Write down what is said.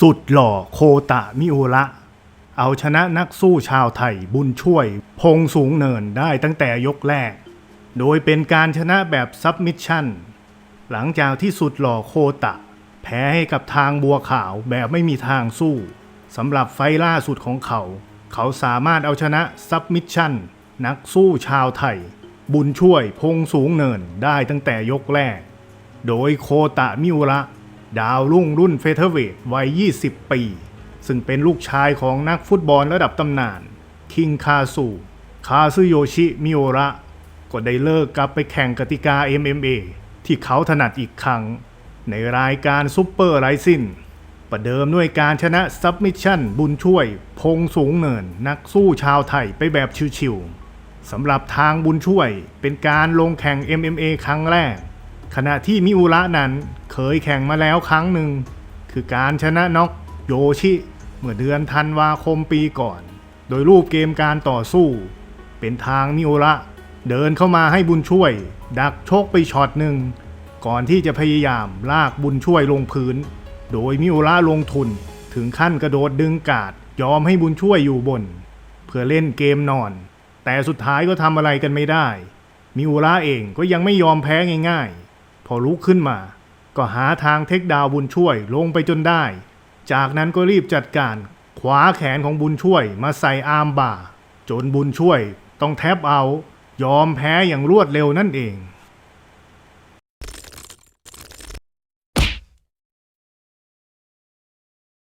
สุดหล่อโคตะมิโอระ เอาชนะนักสู้ชาวไทยบุญช่วย พงสูงเนินได้ตั้งแต่ยกแรก โดยเป็นการชนะแบบซับมิชชั่น หลังจากที่สุดหล่อโคตะ แพ้ให้กับทางบัวขาวแบบไม่มีทางสู้สำหรับไฟล์ล่าสุดของเขา เขาสามารถเอาชนะซับมิชชั่น นักสู้ชาวไทย บุญช่วยพงสูงเนินได้ตั้งแต่ยกแรก โดยโคตะมิอุระ ดาวรุ่งรุ่นเฟเธอร์เวทวัย 20 ปี ซึ่งเป็นลูกชายของนักฟุตบอลระดับตำนาน คิงคาซู คาซึโยชิมิโอระ ก็ได้เลิกกลับไปแข่งกติกา MMA ที่เขาถนัดอีกครั้ง ในรายการซุปเปอร์ไรซินประเดิมด้วยการชนะซับมิชชั่นบุญช่วย พงสูงเนิน นักสู้ชาวไทยไปแบบชิวๆสำหรับทางบุญช่วยเป็นการลงแข่ง MMA ครั้งแรก ขณะที่มิอุระนั้น เคยแข่งมาแล้วครั้งหนึ่ง คือการชนะน็อกโยชิ เมื่อเดือนธันวาคมปีก่อน โดยรูปเกมการต่อสู้ เป็นทางมิโอระเดินเข้ามาให้บุญช่วย ดักชกไปช็อตหนึ่ง ก่อนที่จะพยายามลากบุญช่วยลงพื้น โดยมิโอระลงทุนถึงขั้นกระโดดดึงกาดยอมให้บุญช่วยอยู่บน เพื่อเล่นเกมนอน แต่สุดท้ายก็ทำอะไรกันไม่ได้มิโอระเองก็ยังไม่ยอมแพ้ง่ายๆ พอลุกขึ้นมา ก็หาทางเทคดาวน์บุญช่วยลงไปจนได้ จากนั้นก็รีบจัดการขวาแขนของบุญช่วยมาใส่อาร์มบ่า จนบุญช่วยต้องแทบเอา ยอมแพ้อย่างรวดเร็วนั่นเอง